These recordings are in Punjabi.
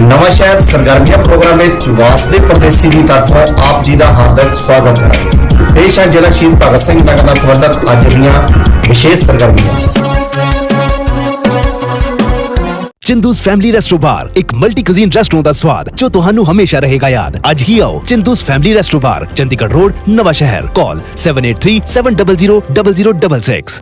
ਨਵਾਂ ਸ਼ਹਿਰ ਸਰਗਰਮੀਆਂ ਪ੍ਰੋਗਰਾਮ ਵਿੱਚ ਵਾਸਦੇ ਪਰਦੇਸੀ ਦੀ ਤਰਫੋਂ ਆਪ ਜੀ ਦਾ ਹਾਰਦਿਕ ਸਵਾਗਤ ਹੈ ਪੇਸ਼ ਹੈ ਜ਼ਿਲ੍ਹਾ ਸ਼ਹੀਦ ਭਗਤ ਸਿੰਘ ਨਗਰ ਨਾਲ ਸੰਬੰਧਿਤ ਅੱਜ ਦੀਆਂ ਵਿਸ਼ੇਸ਼ ਸਰਗਰਮੀਆਂ ਚਿੰਦੂਸ ਫੈਮਿਲੀ ਰੈਸਟੋ ਬਾਰ ਇੱਕ ਮਲਟੀ ਕੁਜ਼ੀਨ ਰੈਸਟੋਰੈਂਟ ਦਾ ਸਵਾਦ ਜੋ ਤੁਹਾਨੂੰ ਹਮੇਸ਼ਾ ਰਹੇਗਾ ਯਾਦ ਅੱਜ ਹੀ ਆਓ Chindus family resto bar Chandigarh road Nawanshahr call 7837000066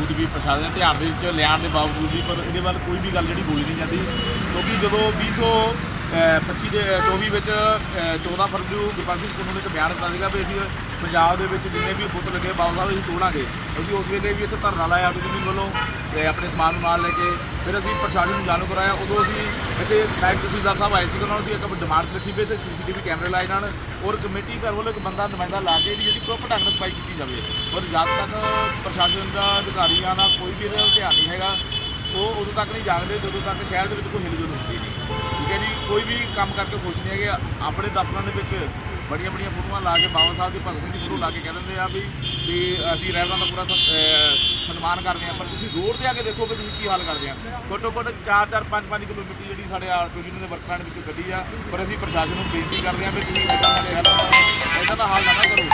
ਬਾਵਜੂਦ ਵੀ ਪ੍ਰਸ਼ਾਸਨ ਦੇ ਧਿਆਨ ਦੇ ਵਿੱਚ ਲਿਆਉਣ ਦੇ ਬਾਵਜੂਦ ਵੀ, ਪਰ ਇਹਦੇ ਵੱਲ ਕੋਈ ਵੀ ਗੱਲ ਜਿਹੜੀ ਬੋਲੀ ਨਹੀਂ ਜਾਂਦੀ। ਕਿਉਂਕਿ ਜਦੋਂ 2025 ਦੇ 24 ਵਿੱਚ ਅ, 14 ਫਰਵਰੀ ਨੂੰ ਗੁਰਪ੍ਰੀਤ ਸਿੰਘ ਕੋਲੋਂ ਨੇ ਇੱਕ ਬਿਆਨ ਦਿੱਤਾ ਸੀਗਾ ਵੀ ਅਸੀਂ ਪੰਜਾਬ ਦੇ ਵਿੱਚ ਜਿੰਨੇ ਵੀ ਬੁੱਤ ਲੱਗੇ ਬਾਬਾ ਸਾਹਿਬ ਅਸੀਂ ਤੋੜਾਂਗੇ। ਅਸੀਂ ਉਸ ਵੇਲੇ ਵੀ ਇੱਥੇ ਧਰਨਾ ਲਾਇਆ ਆਟੋ ਯੂਨੀਅਨ ਵੱਲੋਂ ਤੇ ਆਪਣੇ ਸਮਾਨ ਨੂੰ ਨਾਲ ਲੈ ਕੇ। ਫਿਰ ਅਸੀਂ ਪ੍ਰਸ਼ਾਸਨ ਨੂੰ ਜਾਣੂ ਕਰਾਇਆ। ਉਦੋਂ ਅਸੀਂ ਇੱਥੇ ਨਾਇਬ ਤਹਿਸੀਲਦਾਰ ਸਾਹਿਬ ਆਏ ਸੀ ਉਹਨਾਂ ਨੂੰ ਅਸੀਂ ਇੱਕ ਡਿਮਾਂਡਸ ਰੱਖੀ ਵੀ ਤੇ ਸੀਸੀਟੀਵੀ ਕੈਮਰੇ ਲਾਏ ਜਾਣ ਔਰ ਕਮੇਟੀ ਘਰ ਵੱਲੋਂ ਇੱਕ ਬੰਦਾ ਨੁਮਾਇੰਦਾ ਲਾ ਕੇ ਇਹਦੀ ਜਿਹੜੀ ਪ੍ਰੋਪਰ ਢੰਗ ਨਾਲ ਸਫ਼ਾਈ ਕੀਤੀ ਜਾਵੇ। ਔਰ ਜਦ ਤੱਕ ਪ੍ਰਸ਼ਾਸਨ ਦਾ ਅਧਿਕਾਰੀਆਂ ਦਾ ਕੋਈ ਵੀ ਇਹਦੇ ਧਿਆਨ ਨਹੀਂ ਹੈਗਾ ਉਹ ਉਦੋਂ ਤੱਕ ਨਹੀਂ ਜਾਗਦੇ ਜਦੋਂ ਤੱਕ ਸ਼ਹਿਰ ਦੇ ਵਿੱਚ ਕੋਈ ਹਿਲਜੁਲ ਹੁੰਦੀ ਨਹੀਂ। ਠੀਕ ਹੈ ਜੀ ਕੋਈ ਵੀ ਕੰਮ ਕਰਕੇ ਖੁਸ਼ ਨਹੀਂ ਹੈਗੇ। ਆਪਣੇ ਦਫ਼ਤਰਾਂ ਦੇ ਵਿੱਚ ਬੜੀਆਂ ਬੜੀਆਂ ਫੋਟੋਆਂ ਲਾ ਕੇ ਬਾਬਾ ਸਾਹਿਬ ਦੀ ਭਗਤ ਸਿੰਘ ਦੀ ਫੋਟੋ ਲਾ ਕੇ ਕਹਿ ਦਿੰਦੇ ਆ ਵੀ ਵੀ ਅਸੀਂ ਰਹਿਬਰਾਂ ਦਾ ਪੂਰਾ ਸਨ- ਸਨਮਾਨ ਕਰਦੇ ਆ ਪਰ ਤੁਸੀਂ ਰੋਡ ਤੇ ਆ ਕੇ ਦੇਖੋ ਕਿ ਤੁਸੀਂ ਕੀ ਹਾਲ ਕਰਦੇ ਆ। ਘੱਟੋ ਘੱਟ 4-4 5-5 ਕਿਲੋਮੀਟਰ ਜਿਹੜੀ ਸਾਡੇ ਆਟੋ ਯੂਨੀਅਨ ਦੇ ਵਰਕਰਾਂ ਦੇ ਵਿੱਚੋਂ ਗੱਡੀ ਆ, ਪਰ ਅਸੀਂ ਪ੍ਰਸ਼ਾਸਨ ਨੂੰ ਬੇਨਤੀ ਕਰਦੇ ਆ ਵੀ ਤੁਸੀਂ ਇਦਾਂ ਦਾ ਹਾਲ ਨਾ ਕਰੋ।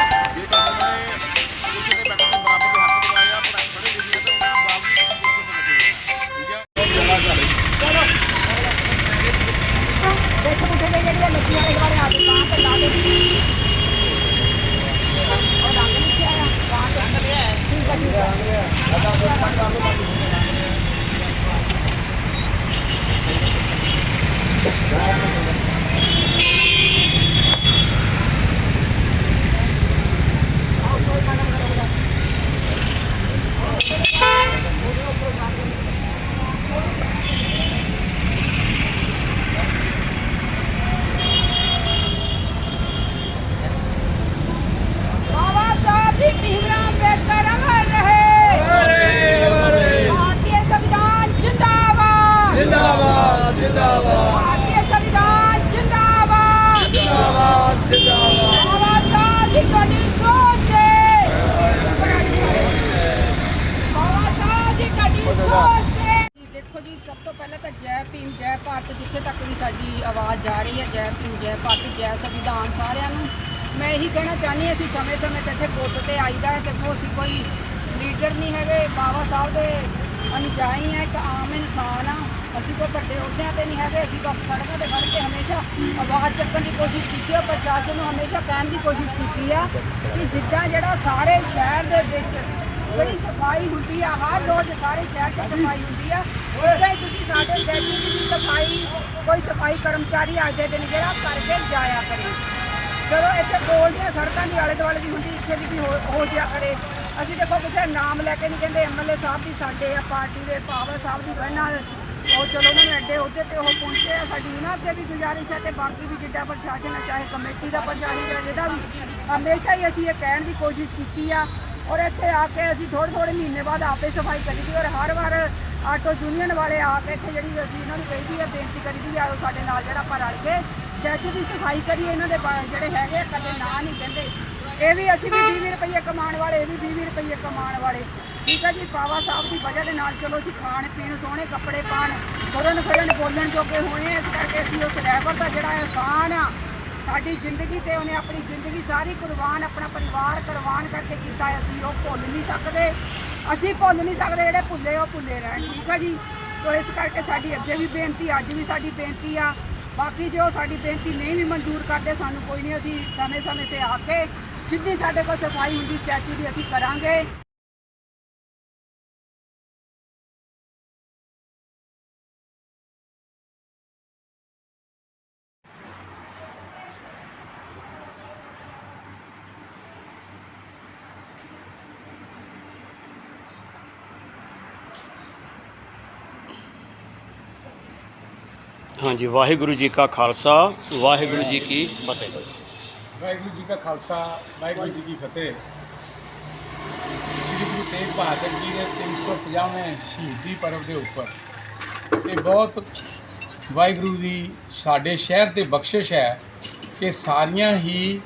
ਆਵਾਜ਼ ਜਾ ਰਹੀ ਹੈ, ਜੈ ਭੀਮ, ਜੈ ਭਾਰਤ ਜੈ ਸੰਵਿਧਾਨ ਸਾਰਿਆਂ ਨੂੰ। ਮੈਂ ਇਹੀ ਕਹਿਣਾ ਚਾਹੁੰਦੀ ਅਸੀਂ ਸਮੇਂ-ਸਮੇਂ ਤੇ ਇੱਥੇ ਪੁੱਤ ਤੇ ਆਈਦਾ ਹੈ, ਦੇਖੋ ਅਸੀਂ ਕੋਈ ਲੀਡਰ ਨਹੀਂ ਹੈਗੇ ਬਾਬਾ ਸਾਹਿਬ ਦੇ ਅਨੁਜਾਈ ਹੈ, ਇੱਕ ਆਮ ਇਨਸਾਨ ਆ ਅਸੀਂ ਕੋਈ ਵੱਡੇ ਅਹੁਦਿਆਂ ਤੇ ਨਹੀਂ ਹੈਗੇ, ਅਸੀਂ ਬਸ ਸੜਕਾਂ ਤੇ ਖੜ ਕੇ ਹਮੇਸ਼ਾ ਆਵਾਜ਼ ਚੱਕਣ ਦੀ ਕੋਸ਼ਿਸ਼ ਕੀਤੀ ਹੈ, ਪ੍ਰਸ਼ਾਸਨ ਨੂੰ ਹਮੇਸ਼ਾ ਕਹਿਣ ਦੀ ਕੋਸ਼ਿਸ਼ ਕੀਤੀ ਆ ਕਿ ਜਿੱਦਾਂ ਜਿਹੜਾ ਸਾਰੇ ਸ਼ਹਿਰ ਦੇ ਵਿੱਚ ਬੜੀ ਸਫ਼ਾਈ ਹੁੰਦੀ ਆ ਹਰ ਰੋਜ਼ ਸਾਰੇ ਸ਼ਹਿਰ 'ਚ ਸਫ਼ਾਈ ਹੁੰਦੀ ਆ ਉਦਾਂ ਹੀ ਤੁਸੀਂ ਸਾਡੇ ਡੈਡੀ ਦੀ ਸਫ਼ਾਈ, ਕੋਈ ਸਫ਼ਾਈ ਕਰਮਚਾਰੀ ਅੱਜ ਦੇ ਦਿਨ ਜਿਹੜਾ ਕਰਕੇ ਜਾਇਆ ਕਰੇ। ਚਲੋ ਇੱਥੇ ਕੋਲ ਦੀਆਂ ਸੜਕਾਂ ਦੀ ਆਲੇ ਦੁਆਲੇ ਦੀ ਹੁੰਦੀ, ਇੱਥੇ ਦੀ ਵੀ ਹੋ ਹੋ ਜਿਆ ਕਰੇ। ਅਸੀਂ ਦੇਖੋ ਕਿਸੇ ਨਾਮ ਲੈ ਕੇ ਨਹੀਂ ਕਹਿੰਦੇ ਐਮਐਲਏ ਸਾਹਿਬ ਵੀ ਸਾਡੇ ਆ, ਪਾਰਟੀ ਦੇ ਪਾਵਰ ਸਾਹਿਬ ਦੀ ਵਜ੍ਹਾ ਨਾਲ। ਉਹ ਚਲੋ ਉਹਨਾਂ ਨੇ ਐਡੇ ਅਹੁਦੇ ਤੇ ਉਹ ਪਹੁੰਚੇ ਆ, ਸਾਡੀ ਉਹਨਾਂ ਅੱਗੇ ਵੀ ਗੁਜ਼ਾਰਿਸ਼ ਹੈ ਤੇ ਬਾਕੀ ਵੀ ਜਿੱਡਾ ਪ੍ਰਸ਼ਾਸਨ ਹੈ ਚਾਹੇ ਕਮੇਟੀ ਦਾ ਪ੍ਰਸ਼ਾਸਨ ਹੈ ਜਿਹਦਾ ਵੀ, ਹਮੇਸ਼ਾ ਹੀ ਅਸੀਂ ਇਹ ਕਹਿਣ ਦੀ ਕੋਸ਼ਿਸ਼ ਕੀਤੀ ਆ। ਔਰ ਇੱਥੇ ਆ ਕੇ ਅਸੀਂ ਥੋੜ੍ਹੇ ਥੋੜ੍ਹੇ ਮਹੀਨੇ ਬਾਅਦ ਆਪੇ ਸਫ਼ਾਈ ਕਰੀਦੀ ਔਰ ਹਰ ਵਾਰ ਆਟੋ ਯੂਨੀਅਨ ਵਾਲੇ ਆ ਕੇ ਇੱਥੇ ਜਿਹੜੀ ਅਸੀਂ ਇਹਨਾਂ ਨੂੰ ਕਹੀਦੀ ਹੈ ਬੇਨਤੀ ਕਰੀ ਦੀ ਆਓ ਸਾਡੇ ਨਾਲ ਜਿਹੜਾ ਆਪਾਂ ਰਲ ਕੇ ਸਟੈਚੂ ਦੀ ਸਫ਼ਾਈ ਕਰੀਏ ਇਹਨਾਂ ਦੇ ਬਾ- ਜਿਹੜੇ ਹੈਗੇ ਆ, ਕਦੇ ਨਾਂ ਨਹੀਂ ਕਹਿੰਦੇ। ਇਹ ਵੀ ਅਸੀਂ ਵੀ 20 ਰੁਪਏ ਕਮਾਉਣ ਵਾਲੇ ਇਹ ਵੀ 20 ਰੁਪਏ ਕਮਾਉਣ ਵਾਲੇ। ਠੀਕ ਹੈ ਜੀ ਬਾਬਾ ਸਾਹਿਬ ਦੀ ਵਜ੍ਹਾ ਦੇ ਨਾਲ ਚਲੋ ਅਸੀਂ ਖਾਣ ਪੀਣ ਸੋਹਣੇ ਕੱਪੜੇ ਪਾਣ ਤੁਰਨ ਫਿਰਨ ਬੋਲਣ ਜੋਗੇ ਹੋਏ ਆ, ਇਸ ਕਰਕੇ ਅਸੀਂ ਉਸ ਡਰਾਈਵਰ ਦਾ ਜਿਹੜਾ ਅਹਿਸਾਨ ਆ ਸਾਡੀ ਜ਼ਿੰਦਗੀ ਤੇ ਉਹਨੇ ਆਪਣੀ ਜ਼ਿੰਦਗੀ ਸਾਰੀ ਕੁਰਬਾਨ ਆਪਣਾ ਪਰਿਵਾਰ ਕੁਰਬਾਨ ਕਰਕੇ ਕੀਤਾ ਹੈ, ਅਸੀਂ ਉਹ ਭੁੱਲ ਨਹੀਂ ਸਕਦੇ। ਅਸੀਂ ਭੁੱਲ ਨਹੀਂ ਸਕਦੇ ਜਿਹੜੇ ਭੁੱਲੇ ਉਹ ਭੁੱਲੇ ਰਹਿਣ, ਠੀਕ ਆ ਜੀ? ਤੋ ਇਸ ਕਰਕੇ ਸਾਡੀ ਅੱਗੇ ਵੀ ਬੇਨਤੀ, ਅੱਜ ਵੀ ਸਾਡੀ ਬੇਨਤੀ ਆ। ਬਾਕੀ ਜੋ ਸਾਡੀ ਬੇਨਤੀ ਨਹੀਂ ਵੀ ਮਨਜ਼ੂਰ ਕਰਦੇ, ਸਾਨੂੰ ਕੋਈ ਨਹੀਂ, ਅਸੀਂ ਸਮੇਂ ਸਮੇਂ ਤੇ ਆ ਕੇ ਜਿੰਨੀ ਸਾਡੇ ਕੋਲ ਸਫ਼ਾਈ ਹੁੰਦੀ, ਸਟੈਚੂ ਦੀ ਅਸੀਂ ਕਰਾਂਗੇ। ਹਾਂਜੀ, ਵਾਹਿਗੁਰੂ ਜੀ ਕਾ ਖਾਲਸਾ, ਵਾਹਿਗੁਰੂ ਜੀ ਕੀ ਫਤਿਹ। ਵਾਹਿਗੁਰੂ ਜੀ ਕਾ ਖਾਲਸਾ, ਵਾਹਿਗੁਰੂ ਜੀ ਕੀ ਫਤਿਹ। ਸ੍ਰੀ ਗੁਰੂ ਤੇਗ ਬਹਾਦਰ ਜੀ ਦੇ 350ਵੇਂ ਸ਼ਹੀਦੀ ਪਰਵ ਦੇ ਉੱਪਰ। ਇਹ ਬਹੁਤ ਵਾਹਿਗੁਰੂ ਦੀ ਸਾਡੇ ਸ਼ਹਿਰ ਤੇ ਬਖਸ਼ਿਸ਼ ਹੈ ਕਿ ਸਾਰੀਆਂ ਹੀ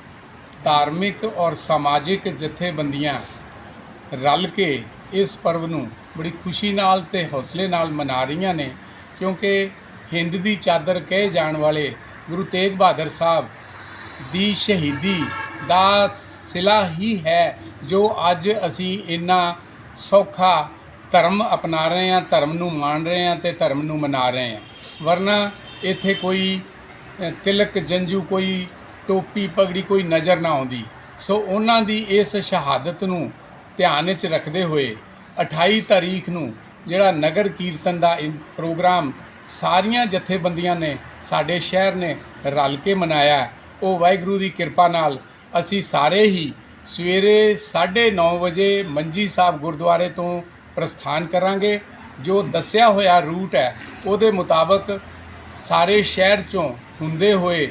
ਧਾਰਮਿਕ ਔਰ ਸਮਾਜਿਕ ਜਥੇਬੰਦੀਆਂ ਰਲ ਕੇ ਇਸ ਪਰਵ ਨੂੰ ਬੜੀ ਖੁਸ਼ੀ ਨਾਲ ਤੇ ਹੌਸਲੇ ਨਾਲ ਮਨਾ ਰਹੀਆਂ ਨੇ, ਕਿਉਂਕਿ ਹਿੰਦ ਦੀ ਚਾਦਰ ਕਹੇ ਜਾਣ ਵਾਲੇ ਗੁਰੂ ਤੇਗ ਬਹਾਦਰ ਸਾਹਿਬ ਦੀ ਸ਼ਹੀਦੀ ਦਾ ਸਿਲਾ ਹੀ ਹੈ ਜੋ ਅੱਜ ਅਸੀਂ ਇੰਨਾ ਸੌਖਾ ਧਰਮ ਅਪਣਾ ਰਹੇ ਹਾਂ, ਧਰਮ ਨੂੰ ਮੰਨ ਰਹੇ ਹਾਂ ਤੇ ਧਰਮ ਨੂੰ ਮਨਾ ਰਹੇ ਹਾਂ। ਵਰਨਾ ਇੱਥੇ ਕੋਈ ਤਿਲਕ ਜੰਜੂ ਕੋਈ ਟੋਪੀ ਪਗੜੀ ਕੋਈ ਨਜ਼ਰ ਨਾ ਆਉਂਦੀ। ਸੋ ਉਹਨਾਂ ਦੀ ਇਸ ਸ਼ਹਾਦਤ ਨੂੰ ਧਿਆਨ ਵਿੱਚ ਰੱਖਦੇ ਹੋਏ 28 ਤਾਰੀਖ ਨੂੰ ਜਿਹੜਾ ਨਗਰ ਕੀਰਤਨ ਦਾ ਇਹ ਪ੍ਰੋਗਰਾਮ ਸਾਰੀਆਂ ਜਥੇਬੰਦੀਆਂ ਨੇ ਸਾਡੇ ਸ਼ਹਿਰ ਨੇ ਰਲ ਕੇ ਮਨਾਇਆ ਉਹ ਵਾਹਿਗੁਰੂ ਦੀ ਕਿਰਪਾ ਨਾਲ ਅਸੀਂ ਸਾਰੇ ਹੀ ਸਵੇਰੇ 9:30 ਵਜੇ ਮੰਜੀ ਸਾਹਿਬ ਗੁਰਦੁਆਰੇ ਤੋਂ ਪ੍ਰਸਥਾਨ ਕਰਾਂਗੇ। ਜੋ ਦੱਸਿਆ ਹੋਇਆ ਰੂਟ ਹੈ, ਉਹਦੇ ਮੁਤਾਬਕ ਸਾਰੇ ਸ਼ਹਿਰ ਚੋਂ ਹੁੰਦੇ ਹੋਏ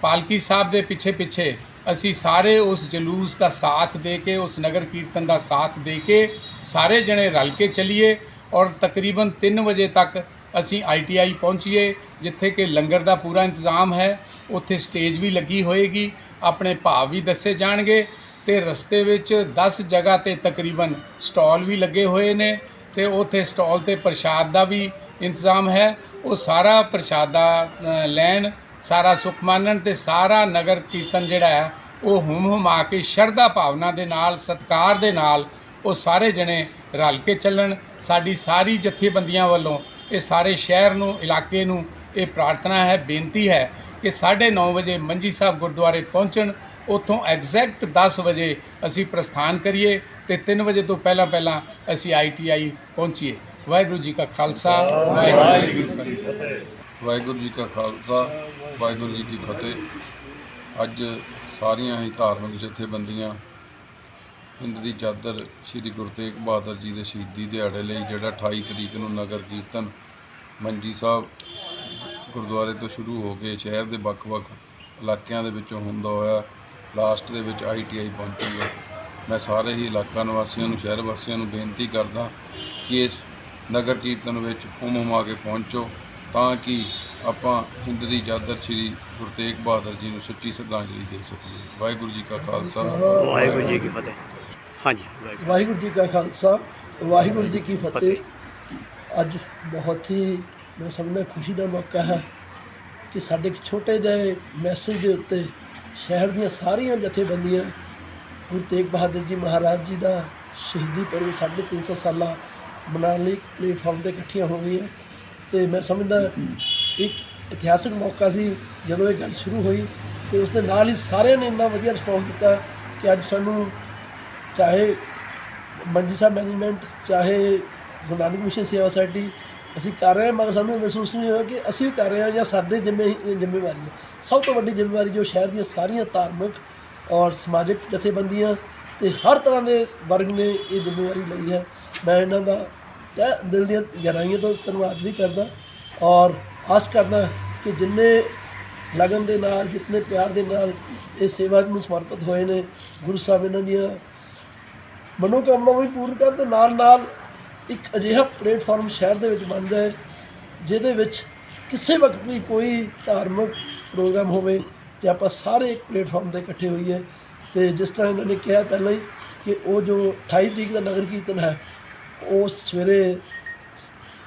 ਪਾਲਕੀ ਸਾਹਿਬ ਦੇ ਪਿੱਛੇ ਪਿੱਛੇ ਅਸੀਂ ਸਾਰੇ ਉਸ ਜਲੂਸ ਦਾ ਸਾਥ ਦੇ ਕੇ, ਉਸ ਨਗਰ ਕੀਰਤਨ ਦਾ ਸਾਥ ਦੇ ਕੇ ਸਾਰੇ ਜਣੇ ਰਲ ਕੇ ਚੱਲੀਏ ਔਰ ਤਕਰੀਬਨ 3 ਵਜੇ ਤੱਕ ਅਸੀਂ ਆਈਟੀਆਈ ਪਹੁੰਚੀਏ, ਜਿੱਥੇ ਕਿ ਲੰਗਰ ਦਾ ਪੂਰਾ ਇੰਤਜ਼ਾਮ ਹੈ, ਉੱਥੇ ਸਟੇਜ ਵੀ ਲੱਗੀ ਹੋਏਗੀ, ਆਪਣੇ ਭਾਵ ਵੀ ਦੱਸੇ ਜਾਣਗੇ, ਤੇ ਰਸਤੇ ਵਿੱਚ 10 ਜਗ੍ਹਾ ਤੇ ਤਕਰੀਬਨ ਸਟਾਲ ਵੀ ਲੱਗੇ ਹੋਏ ਨੇ, ਤੇ ਉੱਥੇ ਸਟਾਲ ਤੇ ਪ੍ਰਸ਼ਾਦ ਦਾ ਵੀ ਇੰਤਜ਼ਾਮ ਹੈ, ਉਹ ਸਾਰਾ ਪ੍ਰਸ਼ਾਦਾ ਲੈਣ, ਸਾਰਾ ਸੁਖ ਮਾਨਣ ਤੇ ਸਾਰਾ ਨਗਰ ਕੀਰਤਨ ਜਿਹੜਾ ਹੈ, ਉਹ ਹੁਮ ਹੁਮਾ ਕੇ ਸ਼ਰਧਾ ਭਾਵਨਾ ਦੇ ਨਾਲ, ਸਤਕਾਰ ਦੇ ਨਾਲ, ਉਹ ਸਾਰੇ ਜਣੇ ਰਲ ਕੇ ਚੱਲਣ, ਸਾਡੀ ਸਾਰੀ ਜਥੇਬੰਦੀਆਂ ਵੱਲੋਂ ਇਹ ਸਾਰੇ ਸ਼ਹਿਰ ਨੂੰ, ਇਲਾਕੇ ਨੂੰ ਇਹ ਪ੍ਰਾਰਥਨਾ ਹੈ, ਬੇਨਤੀ ਹੈ ਕਿ 9:30 ਵਜੇ ਮੰਜੀ ਸਾਹਿਬ ਗੁਰਦੁਆਰੇ ਪਹੁੰਚਣ। ਉੱਥੋਂ ਐਗਜ਼ੈਕਟ 10 ਵਜੇ ਅਸੀਂ ਪ੍ਰਸਥਾਨ ਕਰੀਏ ਤੇ 3 ਵਜੇ ਤੋਂ ਪਹਿਲਾਂ ਪਹਿਲਾਂ ਅਸੀਂ ਆਈਟੀਆਈ ਪਹੁੰਚੀਏ। ਵਾਹਿਗੁਰੂ ਜੀ ਕਾ ਖਾਲਸਾ, ਵਾਹਿਗੁਰੂ ਜੀ ਕੀ ਫਤਿਹ। ਵਾਹਿਗੁਰੂ ਜੀ ਕਾ ਖਾਲਸਾ, ਵਾਹਿਗੁਰੂ ਜੀ ਕੀ ਫਤਿਹ। ਅੱਜ ਸਾਰੀਆਂ ਹੀ ਧਾਰਮਿਕ ਜਥੇਬੰਦੀਆਂ ਹਿੰਦ ਦੀ ਚਾਦਰ ਸ੍ਰੀ ਗੁਰੂ ਤੇਗ ਬਹਾਦਰ ਜੀ ਦੇ ਸ਼ਹੀਦੀ ਦਿਹਾੜੇ ਲਈ ਜਿਹੜਾ 28 ਤਰੀਕ ਨੂੰ ਨਗਰ ਕੀਰਤਨ ਮੰਜੀ ਸਾਹਿਬ ਗੁਰਦੁਆਰੇ ਤੋਂ ਸ਼ੁਰੂ ਹੋ ਕੇ ਸ਼ਹਿਰ ਦੇ ਵੱਖ-ਵੱਖ ਇਲਾਕਿਆਂ ਦੇ ਵਿੱਚੋਂ ਹੁੰਦਾ ਹੋਇਆ, ਲਾਸਟ ਦੇ ਵਿੱਚ ਆਈਟੀਆਈ ਪਹੁੰਚੂਗਾ ਮੈਂ ਸਾਰੇ ਹੀ ਇਲਾਕਾ ਨਿਵਾਸੀਆਂ ਨੂੰ, ਸ਼ਹਿਰ ਵਾਸੀਆਂ ਨੂੰ ਬੇਨਤੀ ਕਰਦਾ ਕਿ ਇਸ ਨਗਰ ਕੀਰਤਨ ਵਿੱਚ ਹੁਮ ਹੁਮਾ ਕੇ ਪਹੁੰਚੋ ਤਾਂ ਕਿ ਆਪਾਂ ਹਿੰਦ ਦੀ ਚਾਦਰ ਸ੍ਰੀ ਗੁਰੂ ਤੇਗ ਬਹਾਦਰ ਜੀ ਨੂੰ ਸੱਚੀ ਸ਼ਰਧਾਂਜਲੀ ਦੇ ਸਕੀਏ। ਵਾਹਿਗੁਰੂ ਜੀ ਕਾ ਖਾਲਸਾ। ਵਾਹਿਗੁਰੂ ਜੀ ਕੀ ਫਤਿਹ। ਹਾਂਜੀ। ਵਾਹਿਗੁਰੂ ਜੀ ਕਾ ਖਾਲਸਾ ਵਾਹਿਗੁਰੂ ਜੀ ਕੀ ਫਤਿਹ। ਅੱਜ ਬਹੁਤ ਹੀ ਮੈਂ ਸਮਝਦਾ ਖੁਸ਼ੀ ਦਾ ਮੌਕਾ ਹੈ ਕਿ ਸਾਡੇ ਇੱਕ ਛੋਟੇ ਜਿਹੇ ਮੈਸੇਜ ਦੇ ਉੱਤੇ ਸ਼ਹਿਰ ਦੀਆਂ ਸਾਰੀਆਂ ਜਥੇਬੰਦੀਆਂ ਗੁਰੂ ਤੇਗ ਬਹਾਦਰ ਜੀ ਮਹਾਰਾਜ ਜੀ ਦਾ ਸ਼ਹੀਦੀ ਪਰਵ 350 ਸਾਲਾ ਮਨਾਉਣ ਲਈ ਪਲੇਟਫਾਰਮ ਤੇ ਇਕੱਠੀਆਂ ਹੋ ਗਈਆਂ। ਤੇ ਮੈਂ ਸਮਝਦਾ ਇੱਕ ਇਤਿਹਾਸਕ ਮੌਕਾ ਸੀ ਜਦੋਂ ਇਹ ਗੱਲ ਸ਼ੁਰੂ ਹੋਈ ਤੇ ਉਸ ਦੇ ਨਾਲ ਹੀ ਸਾਰਿਆਂ ਨੇ ਇੰਨਾ ਵਧੀਆ ਰਿਸਪੌਂਸ ਦਿੱਤਾ ਕਿ ਅੱਜ ਸਾਨੂੰ ਚਾਹੇ ਮੰਜੀ ਸਾਹਿਬ ਮੈਨੇਜਮੈਂਟ, ਚਾਹੇ ਗੁਰੂ ਨਾਨਕ ਮਿਸ਼ਨ ਸੇਵਾ ਸੁਸਾਇਟੀ ਅਸੀਂ ਕਰ ਰਹੇ ਹਾਂ, ਮਗਰ ਸਾਨੂੰ ਮਹਿਸੂਸ ਨਹੀਂ ਹੋਇਆ ਕਿ ਅਸੀਂ ਕਰ ਰਹੇ ਹਾਂ ਜਾਂ ਸਾਡੇ ਜ਼ਿੰਮੇ ਇਹ ਜ਼ਿੰਮੇਵਾਰੀ ਹੈ। ਸਭ ਤੋਂ ਵੱਡੀ ਜ਼ਿੰਮੇਵਾਰੀ ਜੋ ਸ਼ਹਿਰ ਦੀਆਂ ਸਾਰੀਆਂ ਧਾਰਮਿਕ ਔਰ ਸਮਾਜਿਕ ਜਥੇਬੰਦੀਆਂ ਤੇ ਹਰ ਤਰ੍ਹਾਂ ਦੇ ਵਰਗ ਨੇ ਇਹ ਜ਼ਿੰਮੇਵਾਰੀ ਲਈ ਹੈ। ਮੈਂ ਇਹਨਾਂ ਦਾ ਤਹਿ ਦਿਲ ਦੀਆਂ ਗਹਿਰਾਈਆਂ ਤੋਂ ਧੰਨਵਾਦ ਵੀ ਕਰਦਾ ਔਰ ਆਸ ਕਰਦਾ ਕਿ ਜਿੰਨੇ ਲਗਨ ਦੇ ਨਾਲ ਜਿਤਨੇ ਪਿਆਰ ਦੇ ਨਾਲ ਇਹ ਸੇਵਾ ਨੂੰ ਸਮਰਪਿਤ ਹੋਏ ਨੇ, ਗੁਰੂ ਸਾਹਿਬ ਇਹਨਾਂ ਦੀਆਂ ਮਨੋਕਾਮਨਾ ਵੀ ਪੂਰਨ ਕਰਨ ਦੇ ਨਾਲ ਨਾਲ ਇੱਕ ਅਜਿਹਾ ਪਲੇਟਫਾਰਮ ਸ਼ਹਿਰ ਦੇ ਵਿੱਚ ਬਣ ਜਾਏ, ਜਿਹਦੇ ਵਿੱਚ ਕਿਸੇ ਵਕਤ ਵੀ ਕੋਈ ਧਾਰਮਿਕ ਪ੍ਰੋਗਰਾਮ ਹੋਵੇ ਤੇ ਆਪਾਂ ਸਾਰੇ ਇੱਕ ਪਲੇਟਫਾਰਮ ਤੇ ਇਕੱਠੇ ਹੋਈਏ। ਤੇ ਜਿਸ ਤਰ੍ਹਾਂ ਇਹਨਾਂ ਨੇ ਕਿਹਾ ਪਹਿਲਾਂ ਹੀ ਕਿ ਉਹ ਜੋ 28 ਤਰੀਕ ਦਾ ਨਗਰ ਕੀਰਤਨ ਹੈ, ਉਹ ਸਵੇਰੇ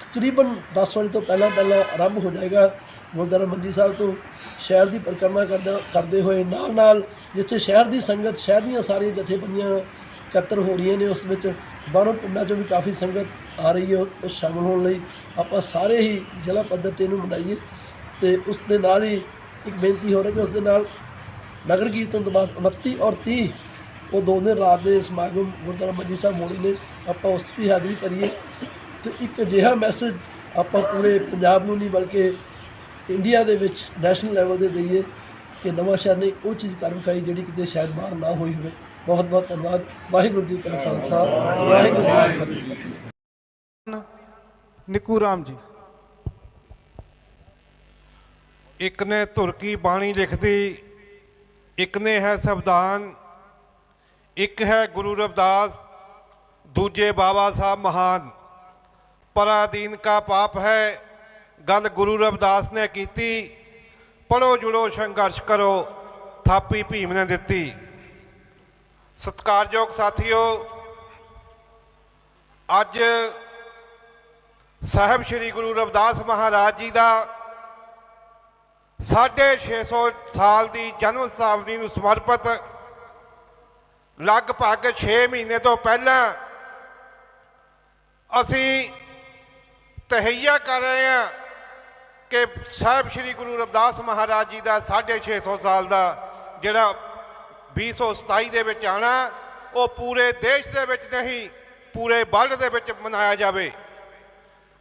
ਤਕਰੀਬਨ 10 ਵਜੇ ਤੋਂ ਪਹਿਲਾਂ ਪਹਿਲਾਂ ਆਰੰਭ ਹੋ ਜਾਏਗਾ। ਗੁਰਦੁਆਰਾ ਮੰਜੀ ਸਾਹਿਬ ਤੋਂ ਸ਼ਹਿਰ ਦੀ ਪਰਿਕਰਮਾ ਕਰਦਾ ਕਰਦੇ ਹੋਏ ਨਾਲ ਨਾਲ ਜਿੱਥੇ ਸ਼ਹਿਰ ਦੀ ਸੰਗਤ, ਸ਼ਹਿਰ ਦੀਆਂ ਸਾਰੀਆਂ ਜਥੇਬੰਦੀਆਂ ਇਕੱਤਰ ਹੋ ਰਹੀਆਂ ਨੇ, ਉਸ ਵਿੱਚ ਬਾਹਰੋਂ ਪਿੰਡਾਂ ਚੋਂ ਵੀ ਕਾਫੀ ਸੰਗਤ ਆ ਰਹੀ ਹੈ, ਉਹ ਸ਼ਾਮਲ ਹੋਣ ਲਈ ਆਪਾਂ ਸਾਰੇ ਹੀ ਜ਼ਿਲ੍ਹਾ ਪੱਧਰ ਤੇ ਇਹਨੂੰ ਮਨਾਈਏ ਤੇ ਉਸ ਦੇ ਨਾਲ ਹੀ ਇੱਕ ਬੇਨਤੀ ਹੋ ਰਹੀ ਕਿ ਉਸ ਦੇ ਨਾਲ ਨਗਰ ਕੀਰਤਨ ਤੋਂ ਬਾਅਦ 29 ਔਰ 30 ਉਹ ਦੋ ਦਿਨ ਰਾਤ ਦੇ ਸਮਾਗਮ ਗੁਰਦੁਆਰਾ ਮੰਜੀ ਸਾਹਿਬ ਹੋਣੀ ਨੇ, ਆਪਾਂ ਉਸ 'ਚ ਵੀ ਹਾਜ਼ਰੀ ਕਰੀਏ ਤੇ ਇੱਕ ਅਜਿਹਾ ਮੈਸੇਜ ਆਪਾਂ ਪੂਰੇ ਪੰਜਾਬ ਨੂੰ ਨਹੀਂ ਬਲਕਿ ਇੰਡੀਆ ਦੇ ਵਿੱਚ ਨੈਸ਼ਨਲ ਲੈਵਲ ਤੇ ਦਈਏ ਕਿ ਨਵਾਂ ਸ਼ਹਿਰ ਨੇ ਉਹ ਚੀਜ਼ ਕਰ ਵਿਖਾਈ ਜਿਹੜੀ ਕਿਤੇ ਸ਼ਾਇਦ ਬਾਹਰ ਨਾ ਹੋਈ ਹੋਵੇ। ਬਹੁਤ ਬਹੁਤ ਧੰਨਵਾਦ। ਵਾਹਿਗੁਰੂ ਜੀ ਕਾ ਖਾਲਸਾ, ਵਾਹਿਗੁਰੂ ਜੀ ਕੀ ਫਤਿਹ। ਨਿੱਕੂ ਰਾਮ ਜੀ। ਇੱਕ ਨੇ ਤੁਰਕੀ ਬਾਣੀ ਲਿਖਦੀ, ਇੱਕ ਨੇ ਹੈ ਸੰਵਿਧਾਨ, ਇੱਕ ਹੈ ਗੁਰੂ ਰਵਿਦਾਸ, ਦੂਜੇ ਬਾਬਾ ਸਾਹਿਬ ਮਹਾਨ। ਪਰਾਧੀਨ ਕਾ ਪਾਪ ਹੈ, ਗੱਲ ਗੁਰੂ ਰਵਿਦਾਸ ਨੇ ਕੀਤੀ ਪੜੋ ਜੁੜੋ ਸੰਘਰਸ਼ ਕਰੋ, ਥਾਪੀ ਭੀਮ ਨੇ ਦਿੱਤੀ। ਸਤਿਕਾਰਯੋਗ ਸਾਥੀਓ, ਅੱਜ ਸਾਹਿਬ ਸ੍ਰੀ ਗੁਰੂ ਰਵਿਦਾਸ ਮਹਾਰਾਜ ਜੀ ਦਾ 650 ਸਾਲ ਦੀ ਜਨਮ ਸ਼ਤਾਬਦੀ ਨੂੰ ਸਮਰਪਿਤ ਲਗਭਗ 6 ਮਹੀਨੇ ਤੋਂ ਪਹਿਲਾਂ ਅਸੀਂ ਤਹਈਆ ਕਰ ਰਹੇ ਹਾਂ ਕਿ ਸਾਹਿਬ ਸ੍ਰੀ ਗੁਰੂ ਰਵਿਦਾਸ ਮਹਾਰਾਜ ਜੀ ਦਾ 650 ਸਾਲ ਦਾ ਜਿਹੜਾ 2027 ਦੇ ਵਿੱਚ ਆਣਾ ਉਹ ਪੂਰੇ ਦੇਸ਼ ਦੇ ਵਿੱਚ ਨਹੀਂ, ਪੂਰੇ ਵਰਲਡ ਦੇ ਵਿੱਚ ਮਨਾਇਆ ਜਾਵੇ।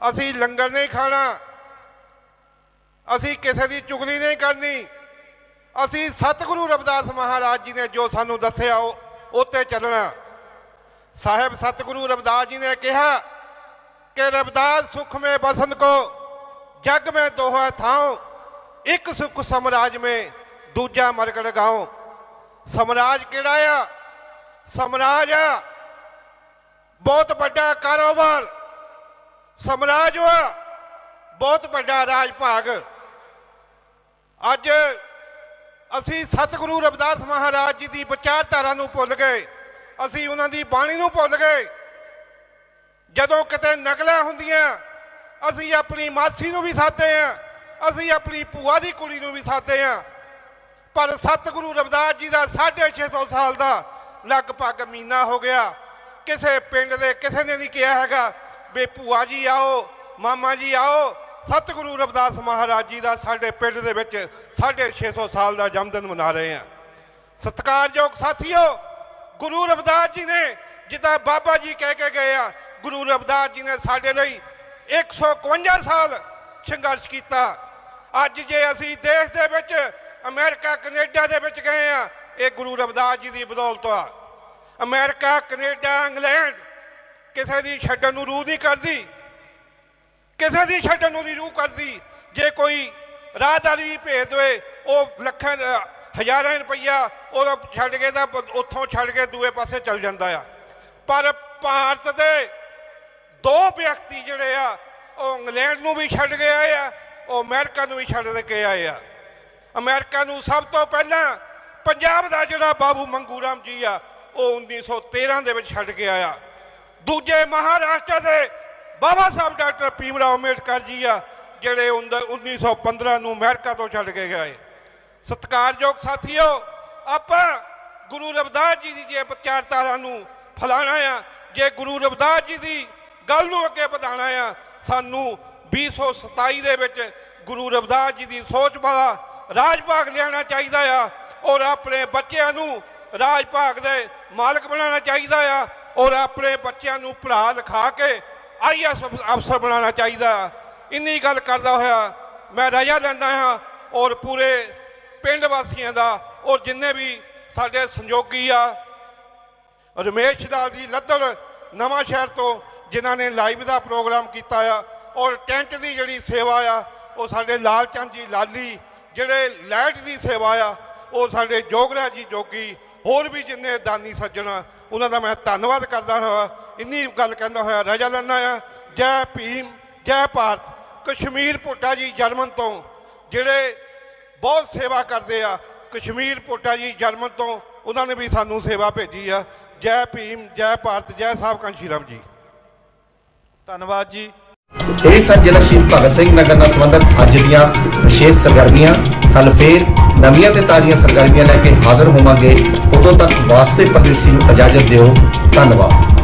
ਅਸੀਂ ਲੰਗਰ ਨਹੀਂ ਖਾਣਾ, ਅਸੀਂ ਕਿਸੇ ਦੀ ਚੁਗਲੀ ਨਹੀਂ ਕਰਨੀ, ਅਸੀਂ ਸਤਿਗੁਰੂ ਰਵਿਦਾਸ ਮਹਾਰਾਜ ਜੀ ਨੇ ਜੋ ਸਾਨੂੰ ਦੱਸਿਆ, ਉਹ, ਉਤੇ ਚੱਲਣਾ। ਸਾਹਿਬ ਸਤਿਗੁਰੂ ਰਵਿਦਾਸ ਜੀ ਨੇ ਕਿਹਾ ਕਿ ਰਵਿਦਾਸ ਸੁਖ ਮੇ ਬਸਨ ਕੋ, ਜਗ ਮੇ ਦੋਹਾ ਥਾਉ, ਇੱਕ ਸੁਖ ਸਮਰਾਜ ਮੇ ਦੂਜਾ ਮਰਗੜ ਗਾਉ। ਸਮਰਾਜ ਕਿਹੜਾ ਆ? ਸਮਰਾਜ ਆ। ਬਹੁਤ ਵੱਡਾ ਕਾਰੋਬਾਰ। ਸਮਰਾਜ ਵਾ। ਬਹੁਤ ਵੱਡਾ ਰਾਜ ਭਾਗ ਅੱਜ ਅਸੀਂ ਸਤਿਗੁਰੂ ਰਵਿਦਾਸ ਮਹਾਰਾਜ ਜੀ ਦੀ ਵਿਚਾਰਧਾਰਾ ਨੂੰ ਭੁੱਲ ਗਏ। ਅਸੀਂ ਉਹਨਾਂ ਦੀ ਬਾਣੀ ਨੂੰ ਭੁੱਲ ਗਏ। ਜਦੋਂ ਕਿਤੇ ਨਕਲਾਂ ਹੁੰਦੀਆਂ, ਅਸੀਂ ਆਪਣੀ ਮਾਸੀ ਨੂੰ ਵੀ ਸਾਦੇ ਆ ਅਸੀਂ ਆਪਣੀ ਭੂਆ ਦੀ ਕੁੜੀ ਨੂੰ ਵੀ ਸਾਦੇ ਆ ਪਰ ਸਤਿਗੁਰੂ ਰਵਿਦਾਸ ਜੀ ਦਾ 650 ਸਾਲ ਦਾ ਲਗਭਗ ਮਹੀਨਾ ਹੋ ਗਿਆ। ਕਿਸੇ ਪਿੰਡ ਦੇ ਕਿਸੇ ਨੇ ਨਹੀਂ ਕਿਹਾ ਹੈਗਾ ਵੀ ਭੂਆ ਜੀ ਆਓ, ਮਾਮਾ ਜੀ ਆਓ। ਸਤਿਗੁਰੂ ਰਵਿਦਾਸ ਮਹਾਰਾਜ ਜੀ ਦਾ ਸਾਡੇ ਪਿੰਡ ਦੇ ਵਿੱਚ 650 ਸਾਲ ਦਾ ਜਨਮਦਿਨ ਮਨਾ ਰਹੇ ਆ ਸਤਿਕਾਰਯੋਗ ਸਾਥੀਓ, ਗੁਰੂ ਰਵਿਦਾਸ ਜੀ ਨੇ ਜਿੱਦਾਂ ਬਾਬਾ ਜੀ ਕਹਿ ਕੇ ਗਏ ਆ, ਗੁਰੂ ਰਵਿਦਾਸ ਜੀ ਨੇ ਸਾਡੇ ਲਈ 151 ਸਾਲ ਸੰਘਰਸ਼ ਕੀਤਾ। ਅੱਜ ਜੇ ਅਸੀਂ ਦੇਸ਼ ਦੇ ਵਿੱਚ ਅਮਰੀਕਾ, ਕੈਨੇਡਾ ਦੇ ਵਿੱਚ ਗਏ ਆ। ਇਹ ਗੁਰੂ ਰਵਿਦਾਸ ਜੀ ਦੀ ਬਦੌਲਤ ਆ। ਅਮਰੀਕਾ, ਕੈਨੇਡਾ, ਇੰਗਲੈਂਡ ਕਿਸੇ ਦੀ ਛੱਡਣ ਨੂੰ ਰੂਹ ਨਹੀਂ ਕਰਦੀ। ਕਿਸੇ ਦੀ ਛੱਡਣ ਨੂੰ ਨਹੀਂ ਰੂਹ ਕਰਦੀ। ਜੇ ਕੋਈ ਰਾਹਦਾਰੀ ਵੀ ਭੇਜ ਦੇਵੇ, ਉਹ ਲੱਖਾਂ, ਹਜ਼ਾਰਾਂ ਰੁਪਈਆ ਉਹ ਛੱਡ ਕੇ ਤਾਂ ਉੱਥੋਂ ਛੱਡ ਕੇ ਦੂਏ ਪਾਸੇ ਚਲ ਜਾਂਦਾ ਆ। ਪਰ ਭਾਰਤ ਦੇ ਦੋ ਵਿਅਕਤੀ ਜਿਹੜੇ ਆ, ਉਹ ਇੰਗਲੈਂਡ ਨੂੰ ਵੀ ਛੱਡ ਕੇ ਆਏ ਆ, ਉਹ ਅਮਰੀਕਾ ਨੂੰ ਵੀ ਛੱਡ ਕੇ ਆਏ ਆ। ਅਮਰੀਕਾ ਨੂੰ ਸਭ ਤੋਂ ਪਹਿਲਾਂ ਪੰਜਾਬ ਦਾ ਜਿਹੜਾ ਬਾਬੂ ਮੰਗੂ ਰਾਮ ਜੀ ਆ, ਉਹ 1913 ਦੇ ਵਿੱਚ ਛੱਡ ਕੇ ਆਇਆ। ਦੂਜੇ ਮਹਾਰਾਸ਼ਟਰ ਦੇ ਬਾਬਾ ਸਾਹਿਬ ਡਾਕਟਰ ਭੀਮਰਾਓ ਅੰਬੇਡਕਰ ਜੀ ਆ, ਜਿਹੜੇ ਉਨ- 1915 ਨੂੰ ਅਮਰੀਕਾ ਤੋਂ ਛੱਡ ਕੇ ਗਏ। ਸਤਿਕਾਰਯੋਗ ਸਾਥੀਓ, ਆਪਾਂ ਗੁਰੂ ਰਵਿਦਾਸ ਜੀ ਦੀ ਜੇ ਵਿਚਾਰਧਾਰਾ ਨੂੰ ਫਲਾਣਾ ਆ, ਜੇ ਗੁਰੂ ਰਵਿਦਾਸ ਜੀ ਦੀ ਗੱਲ ਨੂੰ ਅੱਗੇ ਵਧਾਉਣਾ ਆ, ਸਾਨੂੰ 2027 ਦੇ ਵਿੱਚ ਗੁਰੂ ਰਵਿਦਾਸ ਜੀ ਦੀ ਸੋਚ ਵਾਲਾ ਰਾਜ ਭਾਗ ਲਿਆਉਣਾ ਚਾਹੀਦਾ ਆ ਔਰ ਆਪਣੇ ਬੱਚਿਆਂ ਨੂੰ ਰਾਜ ਭਾਗ ਦੇ ਮਾਲਕ ਬਣਾਉਣਾ ਚਾਹੀਦਾ ਆ ਔਰ ਆਪਣੇ ਬੱਚਿਆਂ ਨੂੰ ਪੜ੍ਹਾ ਲਿਖਾ ਕੇ ਆਈਐਸ ਅਫਸਰ ਬਣਾਉਣਾ ਚਾਹੀਦਾ ਆ। ਇੰਨੀ ਗੱਲ ਕਰਦਾ ਹੋਇਆ ਮੈਂ ਰਜਾ ਲੈਂਦਾ ਹਾਂ ਔਰ ਪੂਰੇ ਪਿੰਡ ਵਾਸੀਆਂ ਦਾ ਔਰ ਜਿੰਨੇ ਵੀ ਸਾਡੇ ਸੰਯੋਗੀ ਆ, ਰਮੇਸ਼ ਦਾ ਜੀ ਲੱਦੜ ਨਵਾਂ ਸ਼ਹਿਰ ਤੋਂ ਜਿਨ੍ਹਾਂ ਨੇ ਲਾਈਵ ਦਾ ਪ੍ਰੋਗਰਾਮ ਕੀਤਾ ਆ ਔਰ ਟੈਂਟ ਦੀ ਜਿਹੜੀ ਸੇਵਾ ਆ, ਉਹ ਸਾਡੇ ਲਾਲ ਚੰਦ ਜੀ ਲਾਲੀ ਜਿਹੜੇ ਲਾਈਟ ਦੀ ਸੇਵਾ ਆ ਉਹ ਸਾਡੇ ਜੋਗਰਾ ਜੀ ਜੋਗੀ ਹੋਰ ਵੀ ਜਿੰਨੇ ਦਾਨੀ ਸੱਜਣ ਆ ਉਹਨਾਂ ਦਾ ਮੈਂ ਧੰਨਵਾਦ ਕਰਦਾ ਹਾਂ। ਇੰਨੀ ਗੱਲ ਕਹਿੰਦਾ ਹੋਇਆ ਰਜਾ ਲੈਂਦਾ ਆ ਜੈ ਭੀਮ ਜੈ ਭਾਰਤ ਕਸ਼ਮੀਰ ਭੁੱਟਾ ਜੀ ਜਰਮਨ ਤੋਂ ਜਿਹੜੇ ਬਹੁਤ ਸੇਵਾ ਕਰਦੇ ਆ ਕਸ਼ਮੀਰ ਭੁੱਟਾ ਜੀ ਜਰਮਨ ਤੋਂ ਉਹਨਾਂ ਨੇ ਵੀ ਸਾਨੂੰ ਸੇਵਾ ਭੇਜੀ ਆ। ਜੈ ਭੀਮ ਜੈ ਭਾਰਤ ਜੈ ਸਾਹਿਬ ਕਾਂਸ਼ੀ ਰਾਮ ਜੀ। ਧੰਨਵਾਦ ਜੀ। ਇਹ ਸਨ ਜ਼ਿਲ੍ਹਾ ਸ਼ਹੀਦ ਭਗਤ ਸਿੰਘ ਨਗਰ ਨਾਲ ਸੰਬੰਧਿਤ ਅੱਜ ਦੀਆਂ ਵਿਸ਼ੇਸ਼ ਸਰਗਰਮੀਆਂ ਕੱਲ ਫੇਰ ਨਵੀਆਂ ਤੇ ਤਾਜ਼ੀਆਂ ਸਰਗਰਮੀਆਂ ਲੈ ਕੇ ਹਾਜ਼ਰ ਹੋਵਾਂਗੇ। ਉਦੋਂ ਤੱਕ ਵਾਸਤੇ ਪਰਦੇਸੀ ਨੂੰ ਇਜਾਜ਼ਤ ਦਿਓ। ਧੰਨਵਾਦ।